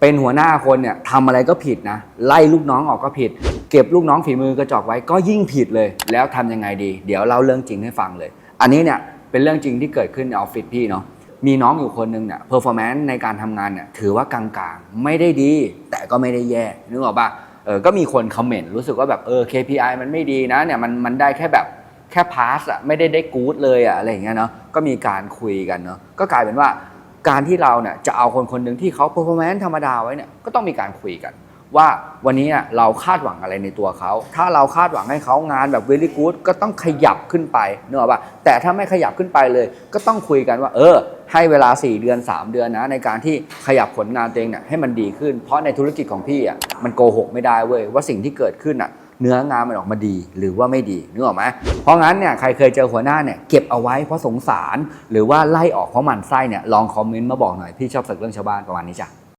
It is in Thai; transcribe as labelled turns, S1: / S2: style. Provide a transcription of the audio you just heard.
S1: เป็นหัวหน้าคนเนี่ยทำอะไรก็ผิดนะ ไล่ลูกน้องออกก็ผิด เก็บลูกน้องฝีมือกระจอกไว้ก็ยิ่งผิดเลย แล้วทำยังไงดี เดี๋ยวเล่าเรื่องจริงให้ฟังเลย อันนี้เนี่ยเป็นเรื่องจริงที่เกิดขึ้นในออฟฟิศพี่เนาะมีน้องอยู่คนหนึ่งเนี่ยเพอร์ฟอร์แมนซ์ในการทำงานเนี่ยถือว่ากลางๆ ไม่ได้ดี แต่ก็ไม่ได้แย่นึกออกปะเออก็มีคนคอมเมนต์รู้สึกว่าแบบเออ KPI มันไม่ดีนะเนี่ยมันมันได้แค่แบบแค่พาสอะไม่ได้ได้กู๊ดเลยอะอะไรอย่างเงี้ยเนาะก็มีการคุยกันเนาะก็กลายเป็นว่า การที่เราเนี่ยจะเอาคนคนหนึ่งที่เขา performance ธรรมดาไว้เนี่ยก็ต้องมีการคุยกัน ว่าวันนี้เราคาดหวังอะไรในตัวเขา ถ้าเราคาดหวังให้เขางานแบบ very good ก็ต้องขยับขึ้นไปเนอะป่ะแต่ถ้าไม่ขยับขึ้นไปเลย ก็ต้องคุยกันว่า เออ ให้เวลา 4 เดือน 3 เดือนนะ ในการที่ขยับผลงานตัวเองเนี่ยให้มันดีขึ้น เพราะในธุรกิจของพี่อะมันโกหกไม่ได้เว้ยว่าสิ่งที่เกิดขึ้นอะ เนื้องานมันออกมาดีหรือว่าไม่ดีนึกออกไหมเพราะงั้นเนี่ยใครเคยเจอหัวหน้าเนี่ยเก็บเอาไว้เพราะสงสาร หรือว่าไล่ออกเพราะหมันไส้เนี่ยลองคอมเมนต์มาบอกหน่อยพี่ชอบสักเรื่องชาวบ้านประมาณนี้จ้ะ